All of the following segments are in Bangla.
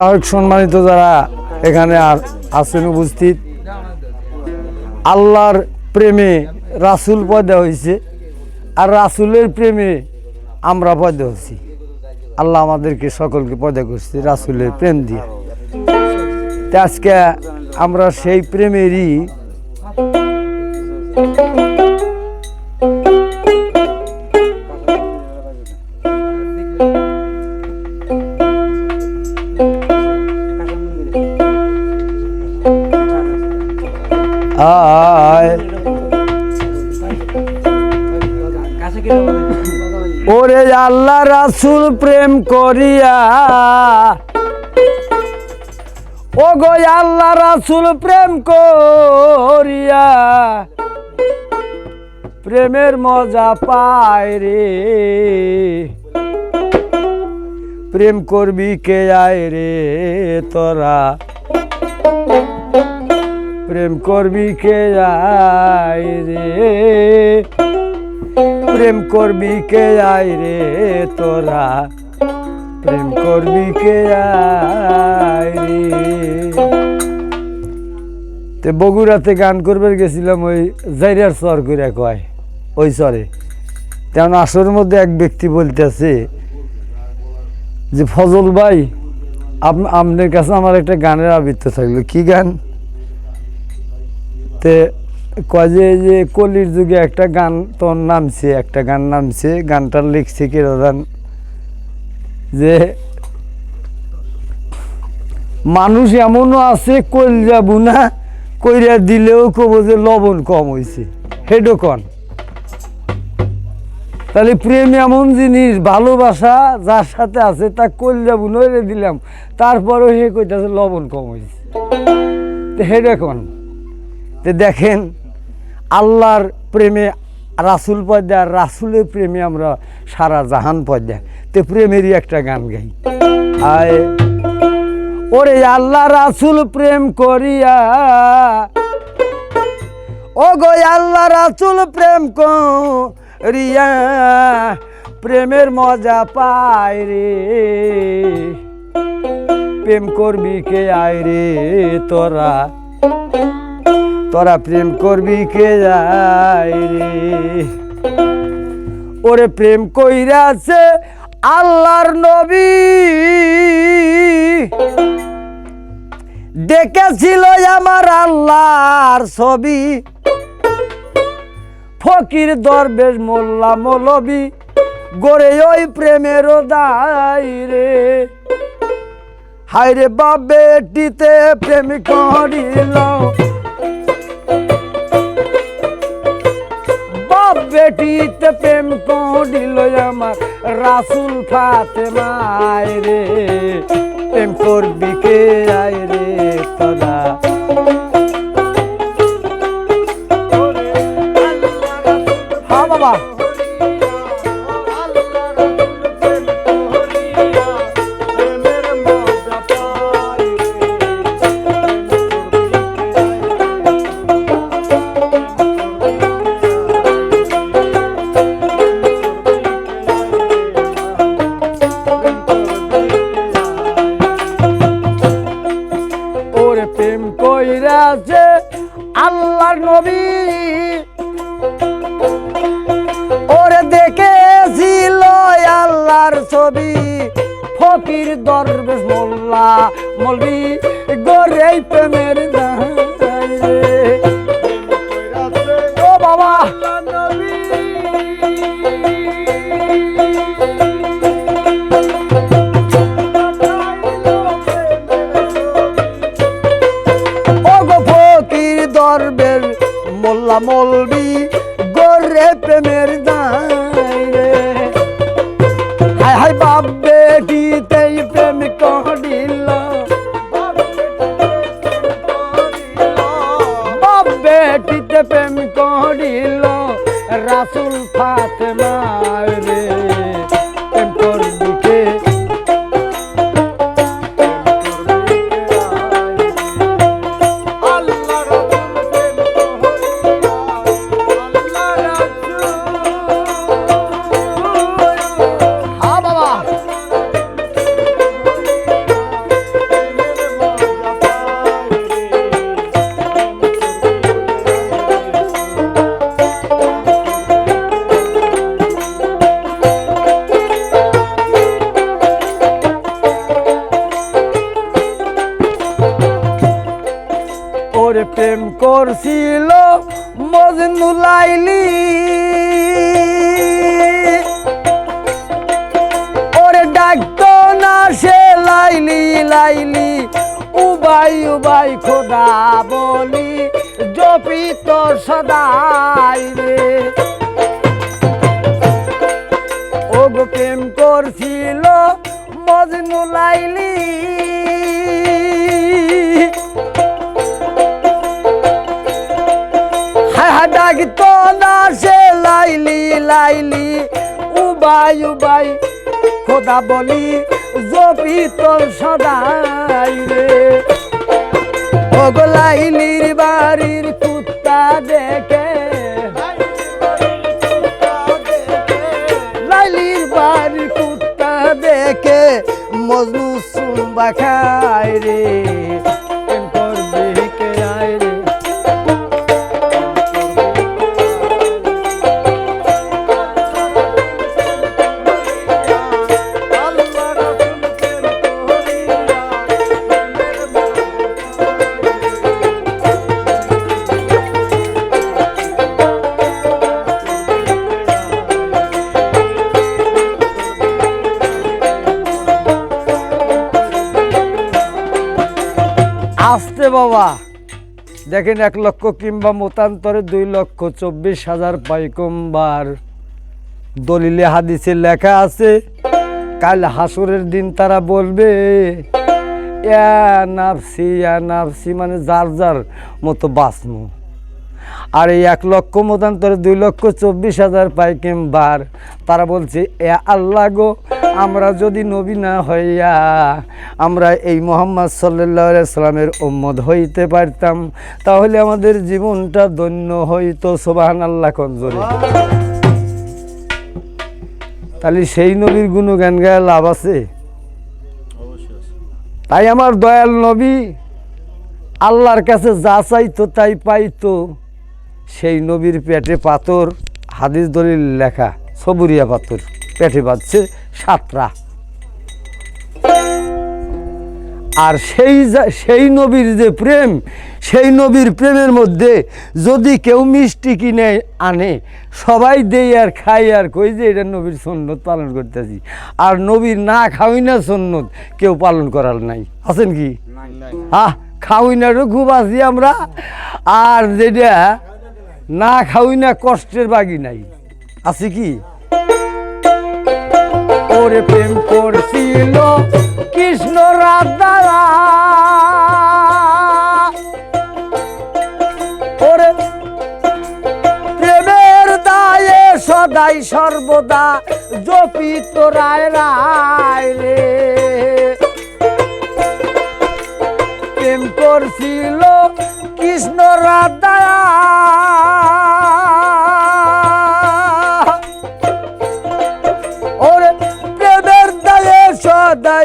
সম্মানিত যারা এখানে আর আছেন উপস্থিত, আল্লাহর প্রেমে রাসুল পয়দা হয়েছে, আর রাসুলের প্রেমে আমরা পয়দা হচ্ছি আল্লাহ আমাদেরকে সকলকে পয়দা করছে, রাসুলের প্রেম দিয়ে। তা আজকে আমরা সেই প্রেমেরই আয় ওরে আল্লাহ রাসুল প্রেম করিয়া। ও গো আল্লাহ রাসুল প্রেম করিয়া। প্রেমের মজা পায় রে। প্রেম করবি কে আয় রে তোরা? প্রেম করবি কে আয় রে? প্রেম করবি কে আয় রে তোরা? প্রেম করবি কে আয় রে? তে বগুড়াতে গান করবে গেছিলাম ওই জাইরার চর করে কয়, ওই চরে তেমন আসর মধ্যে এক ব্যক্তি বলতেছে যে, ফজল ভাই, আপ- আপনার কাছে আমার একটা গানের আবৃত্তি থাকল। কি গান? তে কয় যে যে কলির যুগে একটা গান তোর নামছে, একটা গান নামছে গানটার লিখছে কি দাদান যে মানুষ এমনও আছে, কইল যাব না, কইরা দিলেও কব যে লবণ কম হয়েছে হেডো কন? তাহলে প্রেম এমন জিনিস, ভালোবাসা যার সাথে আছে, তা কইল যাব নইরে দিলাম। তারপরেও হে কইতাছে লবণ কম হয়েছে হেডো কন? তো দেখেন, আল্লাহর প্রেমে রাসুল আর রাসুলের প্রেমে আমরা সারা জাহান পদ্মা তো প্রেমেরই একটা গান গাই। আয়, ওরে আল্লাহ রাসুল প্রেম করিয়া ও গো আল্লাহ রাসুল প্রেম করিয়া, প্রেমের মজা পায় রে। প্রেম করবি কে আয় রে তোরা? তোরা প্রেম করবি কে যাই রে? ওরে প্রেম কইরাছে আল্লাহর নবী। দেখেছিল আমার আল্লাহর ছবি। ফকির দরবেশ মোল্লা মৌলবি গড়ে ওই প্রেমের দায় রে। হায়রে বাপ বেটিতে প্রেম করিল। বেটিতে প্রেম করিল আমার রাসুল ফাতে মায় রে। প্রেম করবি কে আয় রে তোরা হ্যাঁ বাবা। ছবি ফকির দরবেশ মোল্লা মলবি গরে প্রেমের। ও বাবা মোল্লা মলবি গরে প্রেমের দায় রাসুল ফাতেমা রে। করছিল, মজনু লাইলি। ওরে ডাকতো না সে লাইলি লাইলি। উবাই উবাই খোদা বলি, জপি তো সদাই রে। ও গো প্রেম করছিল মজনু লাইলি উবাই উবাই, খোদা বলি জপি তোর সদাই রে। ও গো লাইলির বাড়ির কুত্তা দেখে, লাইলির বাড়ির কুত্তা দেখে, মজনু সুম্বা আসতে বাবা। দেখেন এক লক্ষ কিংবা মতান্তরে দুই লক্ষ চব্বিশ হাজার পাইকম্বার দলিলে হাদিসে লেখা আছে, কাল হাসুরের দিন তারা বলবে নাফসি নাফসি মানে যার যার মতো বাঁচমু। আর এই এক লক্ষ মতান্তরে দুই লক্ষ চব্বিশ হাজার পাইকেম বার তারা বলছে, এ আল্লাহ গো আমরা যদি নবী না হইয়া আমরা এই মোহাম্মদ সাল্লাহ সাল্লামের উম্মদ হইতে পারতাম তাহলে আমাদের জীবনটা ধন্য হইতো সোবাহান আল্লাহ কঞ্জরে তাহলে সেই নবীর গুণগান গায়ে লাভ আছে। তাই আমার দয়াল নবী আল্লাহর কাছে যা চাইতো তাই পাইতো সেই নবীর পেটে পাথর হাদিস দলিল লেখা সবুরিয়া পাথর পেটে বাঁধছে সাতরা। আর সেই সেই নবীর যে প্রেম সেই নবীর প্রেমের মধ্যে যদি কেউ মিষ্টি কিনে আনে সবাই দেই আর খাই আর কই যে এটা নবীর সন্ন্যত পালন করতেছি। আর নবীর না খাওয়াই না সন্ন্যত কেউ পালন করার নাই। আছেন কি? হ্যাঁ খাওয়াই না খুব আছি আমরা। আর যেটা না খাওয়াই না কষ্টের বাগি নাই। আছে কি? ওরে প্রেম করছিল কৃষ্ণ রাধা ওরে, প্রেমের দায়ে সদাই সর্বদা জপিত রায় রায় রে। প্রেম করছিল কৃষ্ণ রাধা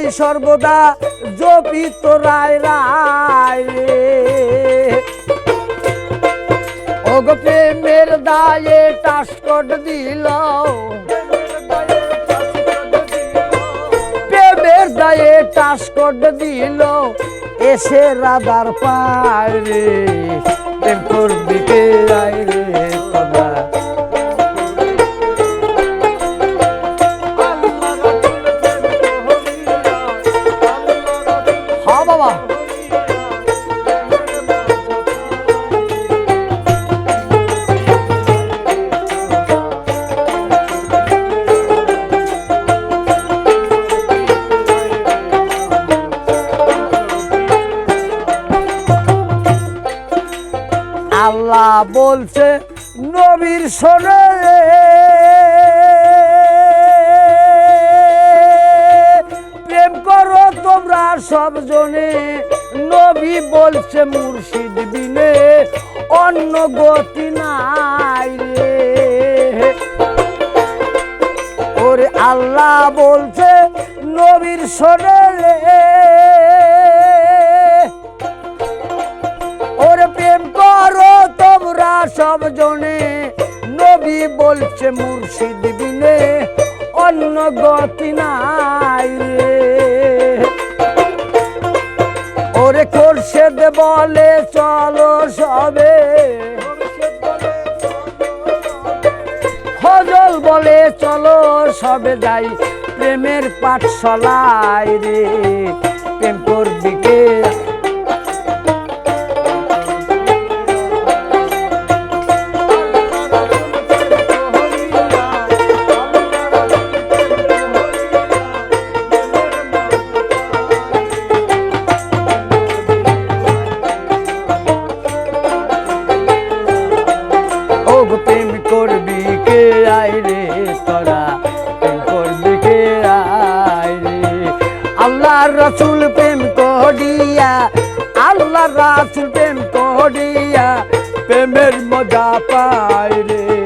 সদাই সর্বদা জপিত রায় রায় রে। ও গো প্রেমের দায়ে টাসকট দিল। প্রেমের দায়ে টাসকট দিল। এসে রাধার পায় রে। প্রেম করবি কে আয় রে শোনে প্রেম করো তোমরা সব জনে, নবী বলছে মুর্শিদ বিনে, অন্য গতি নাই ওরে আল্লাহ বলছে নবীর শোনে ওরে প্রেম করো তোমরা সব নবী বলছে মুর্শিদ বিনে অন্য গতি নাই রে। ওরে মোর্শেদ বলে, চলো সবে। ফজল বলে, চলো সবে যাই, প্রেমের পাঠশালায় রে। প্রেম করবি কে? প্রেমের মজা পায় রে।